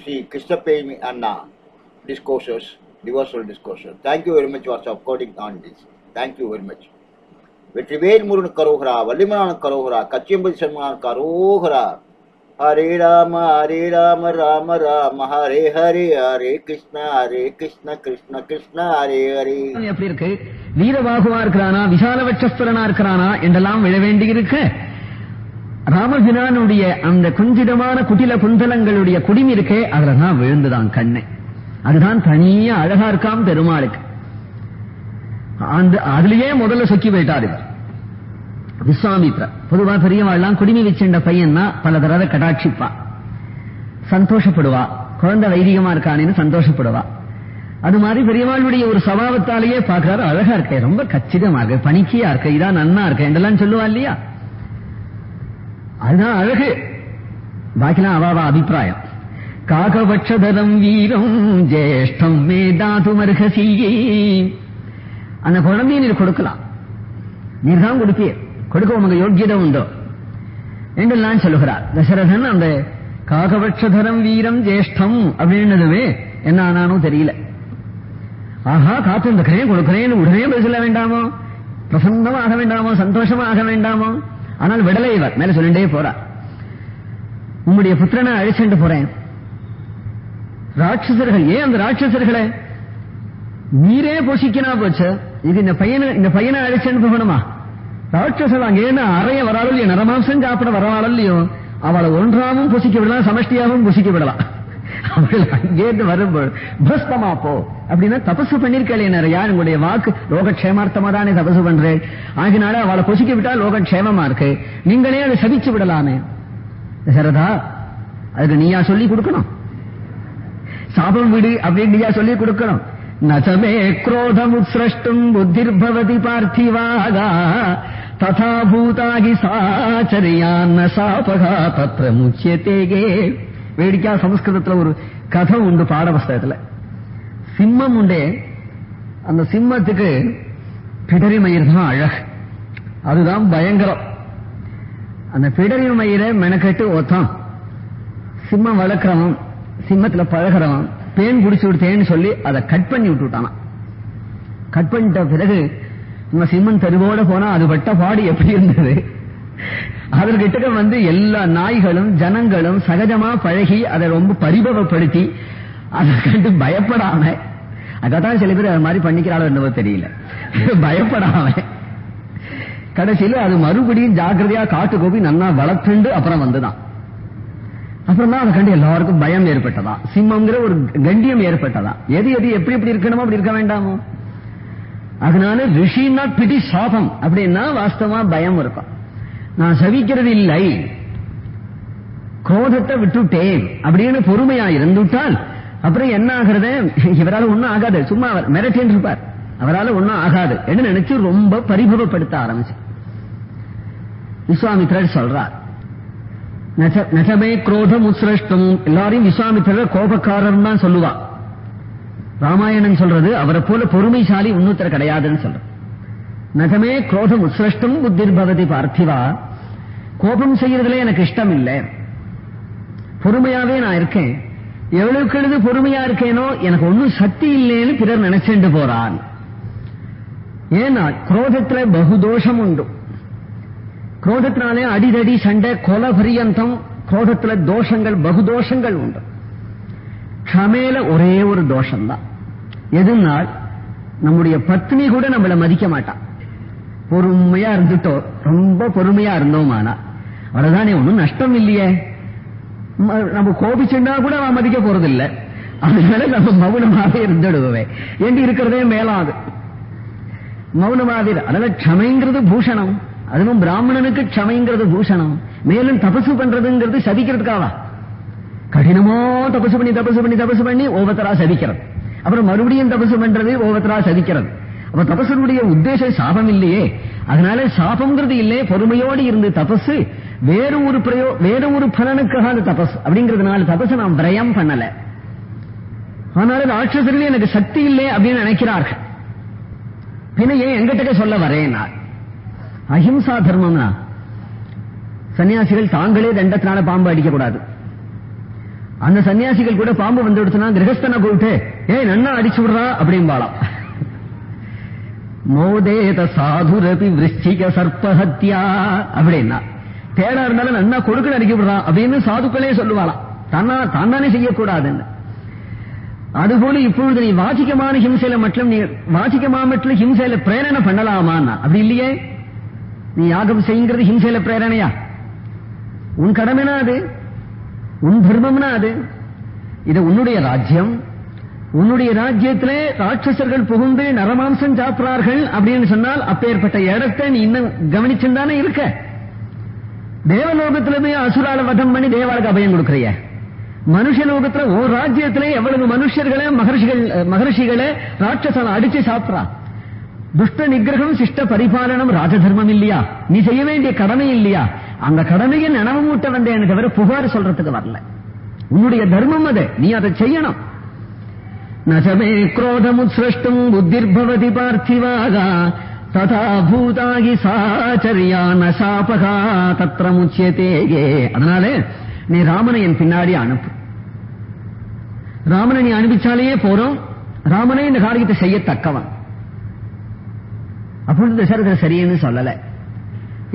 Shri Krishnapremi Anna discourses Anna discourses, thank you very much what's very much for supporting on this. Thank you very Vetrivel Murugan கரோகரா வள்ளிமனான கரோகரா கச்சியம்பதி சன்மான் கரோகரா. ஹரே ராம ஹரே ராம ராம ராம ஹரே ஹரே ஹரே கிருஷ்ண ஹரே கிருஷ்ண கிருஷ்ண கிருஷ்ண ஹரே ஹரே. எப்படி இருக்கு? வீரபாகுவா இருக்கிறானா? விசாலவட்சஸ்தரனா இருக்கிறானா? என்றெல்லாம் விழ வேண்டியிருக்கு. ராமஜினானுடைய அந்த குஞ்சிதமான குட்டில குந்தலங்களுடைய குடிமி இருக்கே அதுலதான் விழுந்துதான் கண்ணு. அதுதான் தனியா அழகா இருக்காம் பெருமாளுக்கு. அந்த அதுலயே முதல்ல சொக்கி போயிட்டாரு இவர். விஸ்வாமித்ரா. பொதுவா பெரியவாள்லாம் குடிமி வச்சிருந்த பையன்னா பல தடவை கடாட்சிப்பா. சந்தோஷப்படுவா. குழந்தை வைதிகமா இருக்கானேன்னு சந்தோஷப்படுவா. அது மாதிரி பெரியவாளுடைய ஒரு சபாவத்தாலேயே பாக்குறாரு அழகா இருக்கே ரொம்ப கச்சிதமா இருக்கு பணிக்கியா இருக்கு இதான் நன்னா இருக்கு என்றெல்லாம் சொல்லுவா இல்லையா? அதுதான் அழகு. பாக்கிலாம் அவாவா அபிப்பிராயம். காகபட்சதரம் வீரம் ஜேஷ்டம் மேதாது மருகசியே. அந்த குழந்தையை நீர் கொடுக்கலாம். நீர் தான் கொடுப்பீர். கொடுக்க உங்க யோக்கியதை உண்டோ? என்றெல்லாம் சொல்லுகிறார். தசரதன் அந்த காகபட்சதரம் வீரம் ஜேஷ்டம் அப்படின்னதுமே என்ன ஆனானோ தெரியல. ஆஹா காத்திருந்துக்கிறேன் கொடுக்கிறேன் உடனே பதில் சொல்ல வேண்டாமோ? பிரசன்னமா வேண்டாமோ? சந்தோஷமாக வேண்டாமோ? ஆனால் விடலை இவர். மேல சொல்லிட்டே போறார். உம்முடைய புத்திரனை அழிச்சுட்டு போறேன். ராட்சசர்கள் ஏன் அந்த ராட்சசர்களை? நீரே பொசிக்கினா போச்சு. இது இந்த பையனை இந்த பையனை அழைச்சிட்டு போகணுமா? ராட்சசர்கள் அங்கேருந்து அறைய வராளோ இல்லையோ நரமாம்சம் சாப்பிட வரவாளோ இல்லையோ அவளை ஒன்றாவும் புசிக்க விடலாம் சமஷ்டியாகவும் புசிக்க விடலாம். அவள் அங்கேருந்து வரும்போது பஸ்தமா போ. அப்படின்னா தபசு பண்ணிருக்கே நிறையா உங்களுடைய வாக்கு லோகக்ஷேமார்த்தமா தானே தபசு பண்றேன் ஆகினால அவளை பொசிக்க விட்டா லோகக்ஷேமமா இருக்கு. நீங்களே அதை சபிச்சு விடலாமே. சரதா அதுக்கு நீயா சொல்லி கொடுக்கணும். சாபம் விடு அப்படின்னு நீயா சொல்லி கொடுக்கணும். நசமே குரோதம் புத்திர்பவதி பார்த்திவாகா. ததா பூதாகி சாச்சரியான் சாபகா தத்ர முச்சியத்தேகே வேடிக்கா சமஸ்கிருதத்துல ஒரு கதை உண்டு பாட புஸ்தகத்துல சிம்மம் உண்டே. அந்த சிம்மத்துக்கு பிடரி மயிர் தான் அழகு. அதுதான் பயங்கரம். அந்த பிடரி மயிரை மெனக்கெட்டு ஒத்தான். சிம்மம் வளர்க்கிறவன் சிம்மத்துல பழகிறவன் பேன் குடிச்சு விடுத்தேன்னு சொல்லி அதை கட் பண்ணி விட்டுட்டானான் கட் பண்ணிட்ட பிறகு நம்ம சிம்மன் தெருவோட போனா அது பட்ட பாடு எப்படி இருந்தது? அதற்கிட்ட வந்து எல்லா நாய்களும் ஜனங்களும் சகஜமா பழகி அதை ரொம்ப பரிபவப்படுத்தி அதை கண்டு பயப்படாம அதான் சில பேர் அது மாதிரி பண்ணிக்கிறாளோ என்னவோ தெரியல. பயப்படாம. கடைசியில அது மறுபடியும் ஜாக்கிரதையா காட்டு கோபி நன்னா வளர்த்துண்டு அப்புறம் வந்துதான். அப்புறம் தான் அதை கண்டு எல்லாருக்கும் பயம் ஏற்பட்டதா? சிம்மங்கிற ஒரு கண்டியம் ஏற்பட்டதா? எது எது எப்படி எப்படி இருக்கணுமோ அப்படி இருக்க வேண்டாமோ? அதனால ரிஷி நாட் பிடி சாபம் அப்படின்னா வாஸ்தவமா பயம் இருக்கும். நான் சவிக்கிறது இல்லை. கோபத்தை விட்டுட்டேன் அப்படின்னு பொறுமையா இருந்துட்டால் அப்புறம் என்ன ஆகிறது? இவரால் ஒண்ணும் ஆகாது. சும்மா அவர் மிரட்டின்னு இருப்பார். அவரால் ஒண்ணும் ஆகாது. என்று நினைச்சு ரொம்ப பரிபவப்படுத்த ஆரம்பிச்சு. விஸ்வாமித்ரர் சொல்றார். நச்ச- நச்சமே குரோதம் உத்ஸ்ரஷ்டம். எல்லாரையும் விஸ்வாமித்திரர் கோபக்காரர் தான் சொல்லுவா. ராமாயணம் சொல்றது அவரை போல பொறுமைசாலி இன்னொருத்தர் கிடையாதுன்னு சொல்ற நகமே குரோதம் உத்ஸ்ரஷ்டம் புத்திர் பவதி பார்த்திவா. கோபம் செய்யறதுல எனக்கு இஷ்டம் இல்லை பொறுமையாவே நான் இருக்கேன். எவ்வளவுக்கு எழுது பொறுமையா இருக்கேனோ எனக்கு ஒன்னும் சக்தி இல்லைன்னு பிறர் நினைச்சுட்டு போறான் ஏன்னா குரோதத்துல பகுதோஷம் உண்டு குரோதத்தினாலே அடிதடி சண்டை கொல பரியந்தம் குரோதத்துல தோஷங்கள் பகுதோஷங்கள் உண்டு. க்ஷமேல ஒரே ஒரு தோஷம்தான் எதுனால்? நம்முடைய பத்னி கூட நம்மள மதிக்க மாட்டான் பொறுமையா இருந்துட்டோம் ரொம்ப பொறுமையா இருந்தோமானா அவ்வளவுதானே ஒன்னும் நஷ்டம் இல்லையே. நம்ம கோபிச்சுண்டா கூட அவன் மதிக்க போறதில்லை. அதனால நம்ம மௌனமாவே இருந்துடுவே என்று இருக்கிறதே மேலாது. மௌனமாவே அதாவது அதனால க்ஷமைங்கிறது பூஷணம். அதுவும் பிராமணனுக்கு க்ஷமைங்கிறது பூஷணம். மேலும் தபசு பண்றதுங்கிறது சதிக்கிறதுக்காவா? கடினமோ தபசு பண்ணி தபசு பண்ணி தபசு பண்ணி ஓவத்தரா சதிக்கிறது. அப்புறம் மறுபடியும் தபசு பண்றது ஓவத்தரா சதிக்கிறது. அப்ப தபசனுடைய உத்தேசம் சாபம் இல்லையே. அதனால சாபம்ங்கிறது இல்லையே. பொறுமையோடு இருந்து தபசு வேற ஒரு பிரயோ வேற ஒரு பலனுக்காக அந்த தபஸ் அப்படிங்கிறதுனால தபசை நாம் விரயம் பண்ணல. ஆனால் ராட்சசர்கள் எனக்கு சக்தி இல்லை அப்படின்னு நினைக்கிறார்கள். பின்ன ஏன் எங்கிட்ட சொல்ல வரேன் நான்? அஹிம்சா தர்மம்னா சன்னியாசிகள் தாங்களே தண்டத்தினால பாம்பு அடிக்க கூடாது அந்த சன்னியாசிகள் கூட பாம்பு வந்து விடுத்துனா கிரகஸ்தனை கூப்பிட்டு ஏய் நன்னா அடிச்சு விடுறா அப்படிம்பாளாம். மோதேத சாதுரபி விருச்சிக சர்ப்பஹத்யா அப்படின்னா. தேடா இருந்தாலும் நன்னா கொடுக்க அடிக்க விடுறான் அப்படின்னு சாதுக்களே சொல்லுவாளாம். தன்னா தானே செய்யக்கூடாதுன்னு. அதுபோல இப்பொழுது நீ வாசிக்கமான ஹிம்சையில மட்டும் நீ வாசிக்கமா மட்டும் ஹிம்சையில பிரேரணை பண்ணலாமான்னா? அப்படி இல்லையே. நீ யாகம் செய்யுங்கிறது ஹிம்சையில பிரேரணையா? உன் கடமைனா அது? உன் தர்மம்னா அது? இது உன்னுடைய ராஜ்யம். உன்னுடைய ராஜ்யத்திலே ராட்சசர்கள் புகுந்து நரமாம்சம் சாப்பிடுறார்கள் அப்படின்னு சொன்னால் அப்பேற்பட்ட இடத்தை நீ இன்னும் கவனிச்சுதானே இருக்க. தேவலோகத்துல அசுரால வதம் பண்ணி தேவாளுக்கு அபயம் கொடுக்குறிய மனுஷலோகத்துல ஒரு ராஜ்யத்துல எவ்வளவு மனுஷர்களை மகர்ஷிகள் மகர்ஷிகளை ராட்சசால அடிச்சு சாப்பிட்றா. துஷ்ட நிகிரகம் சிஷ்ட பரிபாலனம் ராஜதர்மம் இல்லையா? நீ செய்ய வேண்டிய கடமை இல்லையா? அந்த கடமையை நினைவு மூட்ட வந்தேன் தவிர புகார் சொல்றதுக்கு வரல. உன்னுடைய தர்மம் அது. நீ அதை செய்யணும். நசமே குரோதமுத்ஸ்ரஷ்டும் புத்திர்பவதி பார்த்திவாகா. ததாபூதாகி பூதாகி சாச்சரியா நசாபகா தத்திர முச்சியத்தேயே அதனால நீ ராமனை என் பின்னாடி அனுப்பு. ராமனை நீ அனுப்பிச்சாலேயே போறோம் ராமனே இந்த காரியத்தை செய்யத்தக்கவன். அப்பொழுது தசரதர் சரின்னு சொல்லல.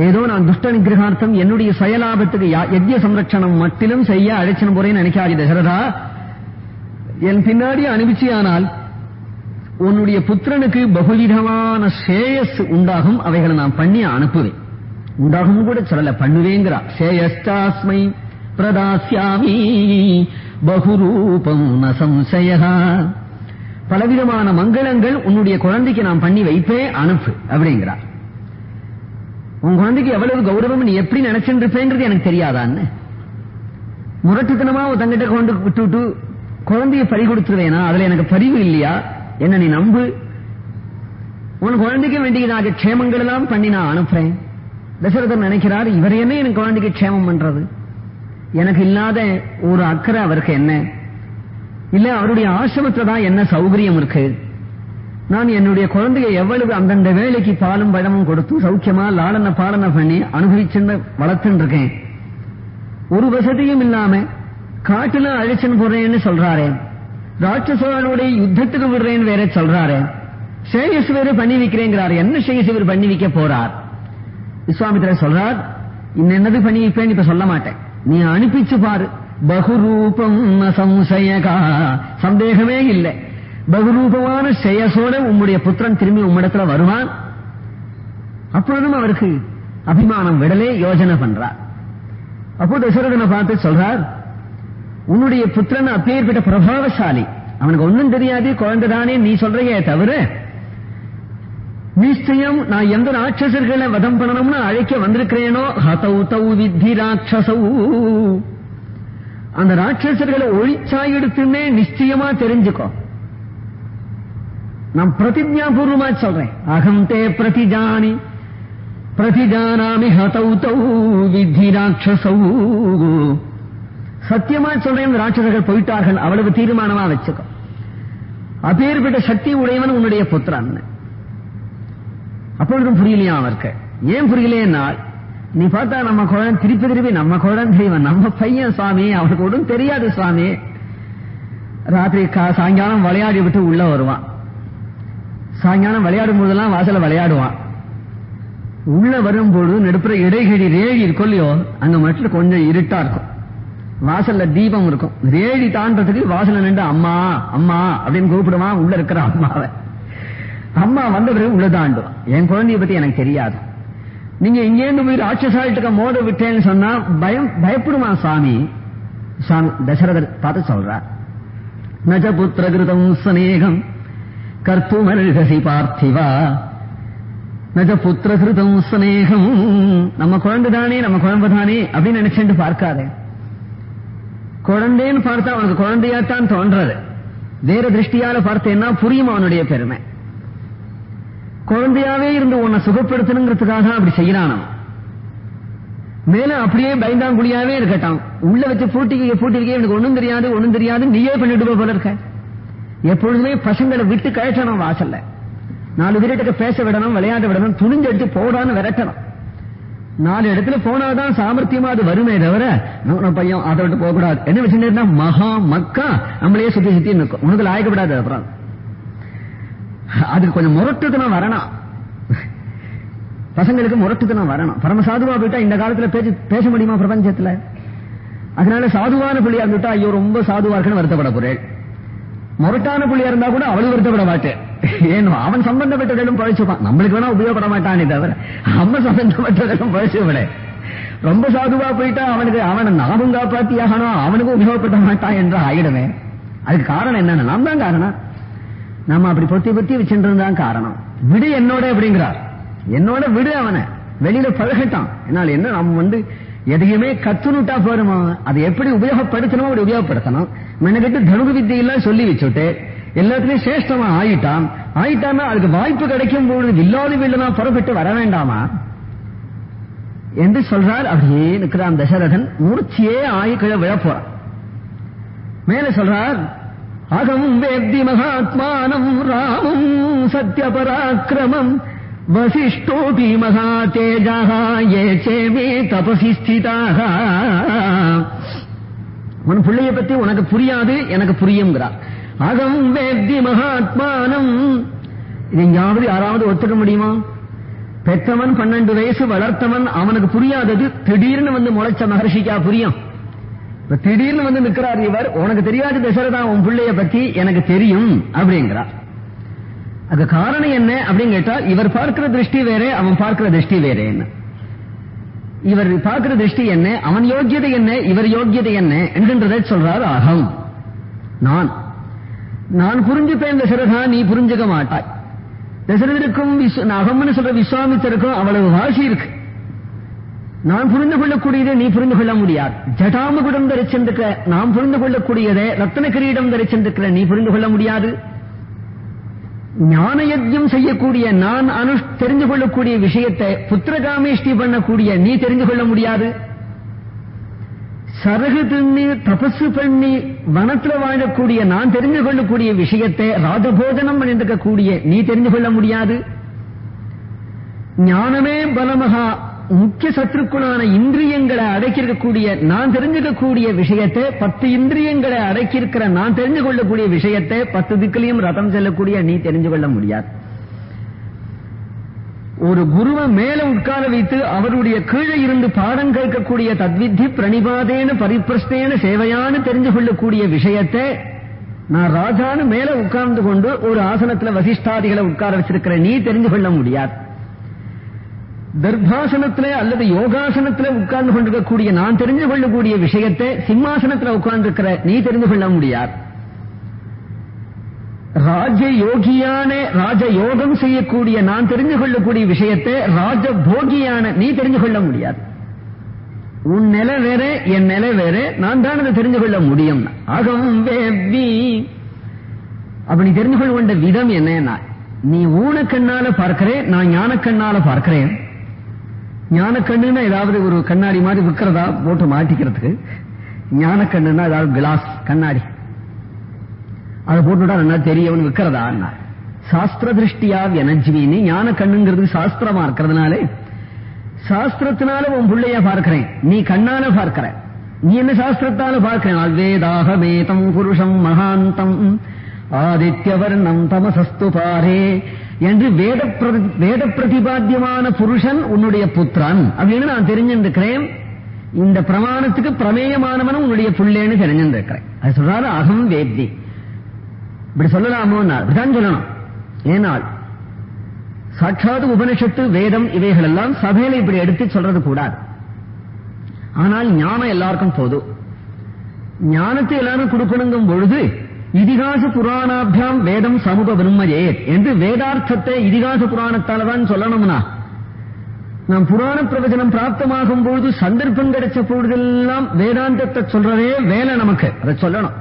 ஏதோ நான் துஷ்ட நிகிரகார்த்தம் என்னுடைய சுயலாபத்துக்கு யஜ்ய சம்ரட்சணம் மட்டிலும் செய்ய அழைச்சன போறேன்னு நினைக்காது தசரதா என் பின்னாடி அனுப்பிச்சியானால் உன்னுடைய புத்திரனுக்கு பகுவிதமான சேயஸ் உண்டாகும் அவைகளை நான் பண்ணி அனுப்புவேன். உண்டாகும் கூட சொல்லல பண்ணுவேங்கிறா. சேயஸ்தாஸ்மை பிரதாசியாமி பகுரூபம் ந பலவிதமான மங்களங்கள் உன்னுடைய குழந்தைக்கு நான் பண்ணி வைப்பேன் அனுப்பு அப்படிங்கிறா. உன் குழந்தைக்கு எவ்வளவு கௌரவம் நீ எப்படி நினைச்சுட்டு இருப்பேங்கிறது எனக்கு தெரியாதான்னு. முரட்டுத்தனமா தங்கிட்ட கொண்டு விட்டு விட்டு குழந்தைய பறி கொடுத்துருவேனா? அதுல எனக்கு பரிவு இல்லையா? என்ன நீ நம்பு? உன் குழந்தைக்கு வேண்டியதாக க்ஷேமங்கள் எல்லாம் பண்ணி நான் அனுப்புறேன். தசரதர் நினைக்கிறார் இவர் என்ன என் குழந்தைக்கு க்ஷேமம் பண்றது? எனக்கு இல்லாத ஒரு அக்கறை அவருக்கு என்ன? இல்ல அவருடைய ஆசிரமத்துல தான் என்ன சௌகரியம் இருக்கு? நான் என்னுடைய குழந்தைய எவ்வளவு அந்தந்த வேலைக்கு பாலும் பழமும் கொடுத்து சௌக்கியமா லாலன பாலன பண்ணி அனுபவிச்சுன்னு வளர்த்துன்னு இருக்கேன். ஒரு வசதியும் இல்லாம காட்டுல அழிச்சுன்னு போறேன்னு சொல்றாரே. ராட்சசோனுடைய யுத்தத்துக்கு விடுறேன்னு வேற சொல்றாரு சேயஸ் வேற பண்ணி வைக்கிறேங்கிறார் என்ன சேயஸ் இவர் பண்ணி வைக்க போறார் விஸ்வாமித்திரர் சொல்றார் என்னது பண்ணி வைப்பேன் இப்ப சொல்ல மாட்டேன் நீ அனுப்பிச்சு பாரு பகுரூபம் சம்சயகா சந்தேகமே இல்லை பகுரூபமான சேயசோட உம்முடைய புத்திரன் திரும்பி உம்மிடத்துல வருவான் அப்பொழுதும் அவருக்கு அபிமானம் விடலே யோஜனை பண்றார் அப்போ தசரதனை பார்த்து சொல்றார் உன்னுடைய புத்திரன் அப்பேற்பட்ட பிரபாவசாலி. அவனுக்கு ஒன்னும் தெரியாது குழந்தைதானே நீ சொல்றையே தவிர நிச்சயம் நான் எந்த ராட்சசர்களை வதம் பண்ணணும்னு அழைக்க வந்திருக்கிறேனோ? ஹதௌ தௌ வித்தி ராட்சசௌ. அந்த ராட்சசர்களை ஒழிச்சா எடுத்துன்னே நிச்சயமா தெரிஞ்சுக்கோ. நான் பிரதிஜாபூர்வமா சொல்றேன். அகம் தே பிரதிஜானி. பிரதிஜானாமி ஹதௌ தௌ வித்தி ராட்சசௌ. சத்தியமா சொல்றேன் இந்த ராட்சசர்கள் போயிட்டார்கள். அவ்வளவு தீர்மானமா வச்சுக்கோ. அப்பேற்பட்ட சக்தி உடையவன் உன்னுடைய புத்திரன். அப்பொழுதும் புரியலையா அவருக்கு? ஏன் புரியலையா நீ பார்த்தா நம்ம குழந்தை திருப்பி திருப்பி நம்ம குழந்தை நம்ம பையன் சுவாமி அவனுக்கு ஒன்றும் தெரியாது சுவாமி. ராத்திரி கா- சாயங்காலம் விளையாடி விட்டு உள்ள வருவான். சாயங்காலம் விளையாடும் போதெல்லாம் வாசல்ல விளையாடுவான். உள்ள வரும்பொழுது நடுப்புற இடைகடி ரேழி இருக்கும் இல்லையோ அங்க மட்டும் கொஞ்சம் இருட்டா இருக்கும். வாசல்ல தீபம் இருக்கும். ரேடி தாண்டதுக்கு வாசல்ல நின்று அம்மா அம்மா அப்படின்னு கூப்பிடுவான். உள்ள இருக்கிற அம்மாவை. அம்மா வந்த பிறகு உள்ள தாண்டுவான். என் குழந்தைய பத்தி எனக்கு தெரியாது. நீங்க இங்கேருந்து போய் ராட்சசாயிட்டுக்க மோத விட்டேன்னு சொன்னா பயம் பயப்படுமா சாமி? சாமி தசரதர் பார்த்து சொல்றார். நஜ புத்திரகிருதம் சனேகம் கர்த்துமர்ஹசி பார்த்திவா. நஜ புத்திர கிருதம் நம்ம குழம்பு தானே நம்ம குழம்பு தானே அப்படின்னு நினைச்சுட்டு பார்க்காதே. குழந்தைன்னு பார்த்தா அவனுக்கு குழந்தையாத்தான் தோன்றது. வேற திருஷ்டியால பார்த்தேன்னா புரியும் அவனுடைய பெருமை? குழந்தையாவே இருந்து உன்னை சுகப்படுத்தணுங்கிறதுக்காக அப்படி செய்யறான் மேல அப்படியே பயந்தாங்குழியாவே இருக்கட்டான் உள்ள வச்சு பூட்டிக்க பூட்டிருக்கே எனக்கு ஒண்ணும் தெரியாது ஒண்ணும் தெரியாது நீயே பண்ணிட்டு போல இருக்க. எப்பொழுதுமே பசங்களை விட்டு கழட்டணும் வாசல்ல. நாலு பேர்கிட்ட பேச விடணும் விளையாட விடணும் துணிஞ்சு எடுத்து போடான்னு விரட்டணும். நாலு இடத்துல போனாதான் சாமர்த்தியமா அது வருமே தவிர பையன் அதை விட்டு போக கூடாது என்ன வச்சுருந்தா மகா மக்கா நம்மளையே சுத்தி சுத்தி நிற்கும். உனக்கு லாயக்கப்படாது அப்புறம். அதுக்கு கொஞ்சம் முரட்டுத்தனம் வரணும். பசங்களுக்கு முரட்டுத்தனம் வரணும். பரம சாதுவா போயிட்டா இந்த காலத்துல பேச்சு பேச முடியுமா பிரபஞ்சத்துல? அதனால சாதுவான புள்ளியா இருந்துட்டா ஐயோ ரொம்ப சாதுவா இருக்குன்னு வருத்தப்பட போறேன். முரட்டான புள்ளியா இருந்தா கூட அவளு வருத்தப்பட மாட்டேன். ஏன் அவன் சம்பந்தப்பட்டதெல்லாம் பழிச்சுப்பான். நம்மளுக்கு வேணா உபயோகப்பட மாட்டானே தவிர அவன் சம்பந்தப்பட்டதெல்லாம் பழிச்சு விட ரொம்ப சாதுவா போயிட்டா அவனுக்கு அவனை நாமும் காப்பாத்தி ஆகணும் அவனுக்கும் உபயோகப்பட மாட்டான் என்று ஆயிடுமே அதுக்கு காரணம் என்னன்னா நாம் தான் காரணம். நம்ம அப்படி பொத்தி பொத்தி வச்சுட்டு தான் காரணம். விடு என்னோட அப்படிங்கிறார். என்னோட விடு அவனை. வெளியில பழகட்டான். என்னால் என்ன நம்ம வந்து எதையுமே கத்துனுட்டா போருமா? அதை எப்படி உபயோகப்படுத்தணும் அப்படி உபயோகப்படுத்தணும். மெனக்கிட்டு தனுகு வித்தியெல்லாம் சொல்லி வச்சுட்டு எல்லாத்துலயும் சிரேஷ்டமா ஆயிட்டான். ஆயிட்டானா அதுக்கு வாய்ப்பு கிடைக்கும் பொழுது வில்லாதி வில்லனா புறப்பட்டு வர வேண்டாமா? என்று சொல்றார். அப்படியே நிற்கிறான் தசரதன். மூர்ச்சியே ஆயி கீழே விழப்போறான். மேல சொல்றார் அகம் வேப்தி மகாத்மானம் ராமம் சத்யபராக்கிரமம் வசிஷ்டோபி மகா தேஜாக ஏ சேமே தபசி ஸ்திதாக. உன் பிள்ளைய பத்தி உனக்கு புரியாது எனக்கு புரியுங்கிறார் அகம் வேத்தி மகாத்மானம். இது எங்கேயாவது யாராவது ஒத்துக்க முடியுமா? பெற்றவன் பன்னெண்டு வயசு வளர்த்தவன் அவனுக்கு புரியாதது திடீர்னு வந்து முளைச்ச மகர்ஷிக்கா புரியும். இப்ப திடீர்னு வந்து நிக்கிறார் இவர் உனக்கு தெரியாது தசரதா உன் பிள்ளைய பத்தி எனக்கு தெரியும் அப்படிங்கிறார். அதுக்கு காரணம் என்ன அப்படின்னு கேட்டா இவர் பார்க்கிற திருஷ்டி வேற அவன் பார்க்கிற திருஷ்டி வேற என்ன இவர் பார்க்கிற திருஷ்டி என்ன அவன் யோக்கியதை என்ன இவர் யோக்கியதை என்ன என்கின்றதை சொல்றார் அகம். நான். நான் புரிஞ்சுப்பேன் தசரதா நீ புரிஞ்சுக்க மாட்டாய். தசரதருக்கும் விஸ்வ- அகம்னு சொல்ற விஸ்வாமித்தருக்கும் அவ்வளவு வாசி இருக்கு. நான் புரிந்து கொள்ளக்கூடியதை நீ புரிந்து கொள்ள முடியாது. ஜடாமுகுடம் தரிச்சிருக்கிற நாம் புரிந்து கொள்ளக்கூடியதை ரத்தன கிரீடம் தரிச்சிருக்கிற நீ புரிந்து கொள்ள முடியாது. ஞான யஜ்யம் செய்யக்கூடிய நான் அனு தெரிந்து கொள்ளக்கூடிய விஷயத்தை புத்திரகாமேஷ்டி பண்ணக்கூடிய நீ தெரிந்து கொள்ள முடியாது. சரகு திண்ணி தபசு பண்ணி வனத்துல வாழக்கூடிய நான் தெரிந்து கொள்ளக்கூடிய விஷயத்தை ராஜபோஜனம் பண்ணிருக்கக்கூடிய நீ தெரிந்து கொள்ள முடியாது. ஞானமே பலமகா முக்கிய சத்துருக்குளான இந்திரியங்களை அடக்கியிருக்கக்கூடிய நான் தெரிஞ்சுக்கக்கூடிய விஷயத்தை பத்து இந்திரியங்களை அடக்கியிருக்கிற நான் தெரிஞ்சு கொள்ளக்கூடிய விஷயத்தை பத்து திக்கிலையும் ரதம் செல்லக்கூடிய நீ தெரிஞ்சு கொள்ள முடியாது. ஒரு குருவை மேல உட்கார வைத்து அவருடைய கீழே இருந்து பாடம் கேட்கக்கூடிய தத்வித்தி பிரணிபாதேன பரிப்பிரஸ்தேன சேவையான்னு தெரிஞ்சு கொள்ளக்கூடிய விஷயத்தை நான் ராஜான்னு மேல உட்கார்ந்து கொண்டு ஒரு ஆசனத்துல வசிஷ்டாதிகளை உட்கார வச்சிருக்கிற நீ தெரிந்து கொள்ள முடியாது. தர்பாசனத்திலே அல்லது யோகாசனத்திலே உட்கார்ந்து கொண்டிருக்கக்கூடிய நான் தெரிந்து கொள்ளக்கூடிய விஷயத்தை சிம்மாசனத்துல உட்கார்ந்திருக்கிற நீ தெரிந்து கொள்ள முடியாது. ராஜ யோகியான ராஜ யோகம் செய்யக்கூடிய நான் தெரிந்து கொள்ளக்கூடிய விஷயத்தை ராஜ போகியான நீ தெரிந்து கொள்ள முடியாது. உன் நிலை வேற என் நிலை வேற நான் தான் அதை தெரிந்து கொள்ள முடியும். அகம் வேவி அப்படி தெரிந்து கொள்ள வேண்டிய விதம் என்னன்னா நீ ஊனக்கண்ணால பார்க்கிறேன் நான் ஞானக்கண்ணால பார்க்கிறேன். ஞானக்கண்ணுன்னா ஏதாவது ஒரு கண்ணாடி மாதிரி விற்கிறதா போட்டு மாட்டிக்கிறதுக்கு? ஞானக்கண்ணுன்னா ஏதாவது கிளாஸ் கண்ணாடி. அதை போட்டுட்டா நல்லா தெரியவன் விற்கிறதா சாஸ்திர திருஷ்டியா எனஜ்வின்னு ஞான கண்ணுங்கிறது சாஸ்திரமா இருக்கிறதுனாலே சாஸ்திரத்தினால உன் பிள்ளைய பார்க்கிறேன். நீ கண்ணால பார்க்கிற. நீ என்ன சாஸ்திரத்தால பார்க்கிறேன் அல்வேதாகமேதம் புருஷம் மகாந்தம். ஆதித்யவர்ணம் தமசஸ்து பாரே என்று வேத வேத பிரதிபாத்தியமான புருஷன் உன்னுடைய புத்திரன் அப்படின்னு நான் தெரிஞ்சிருக்கிறேன். இந்த பிரமாணத்துக்கு பிரமேயமானவனும் உன்னுடைய புள்ளேன்னு தெரிஞ்சிருக்கிறேன். அது சொல்றாரு அகம் வேத்தி. இப்படி சொல்லலாமோ அப்படிதான் சொல்லணும். ஏனால் சாட்சாத் உபனிஷத்து வேதம் இவைகள் எல்லாம் சபையில இப்படி எடுத்து சொல்றது கூடாது. ஆனால் ஞானம் எல்லாருக்கும் போதும். ஞானத்தை எல்லாரும் கொடுக்கணுங்கும் பொழுது இதிகாச புராணாபியாம் வேதம் சமூக பிரம்மஜே என்று வேதார்த்தத்தை இதிகாச புராணத்தால தான் சொல்லணும்னா நாம் புராண பிரவச்சனம் பிராப்தமாகும் பொழுது சந்தர்ப்பம் கிடைச்ச பொழுதெல்லாம் வேதாந்தத்தை சொல்றதே வேலை நமக்கு. அதை சொல்லணும்.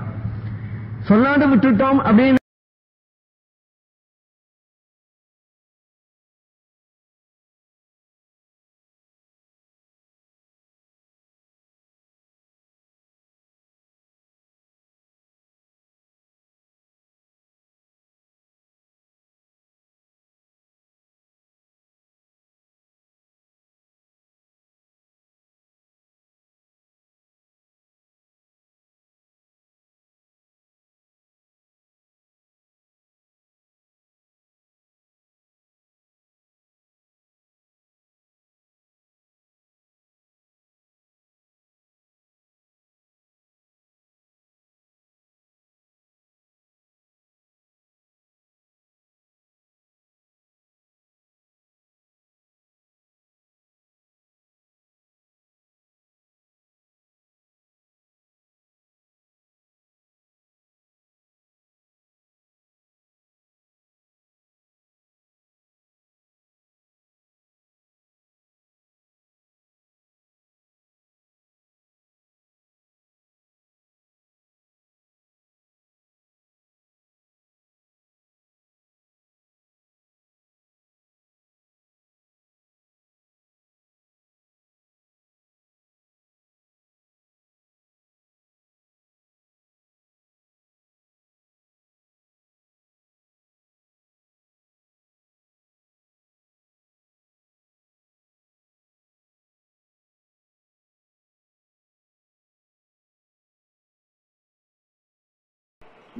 சொல்லாத விட்டுட்டோம் அப்படின்னு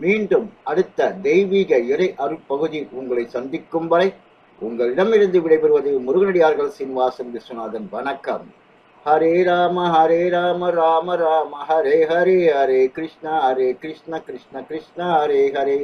மீண்டும் அடுத்த தெய்வீக இறை அருட்பகுதி உங்களை சந்திக்கும் வரை உங்களிடமிருந்து விடைபெறுவது முருகனடியார்கள் சீனிவாசன் விஸ்வநாதன். வணக்கம். ஹரே ராம ஹரே ராம ராம ராம ஹரே ஹரே ஹரே கிருஷ்ணா ஹரே கிருஷ்ண கிருஷ்ண கிருஷ்ண ஹரே ஹரே.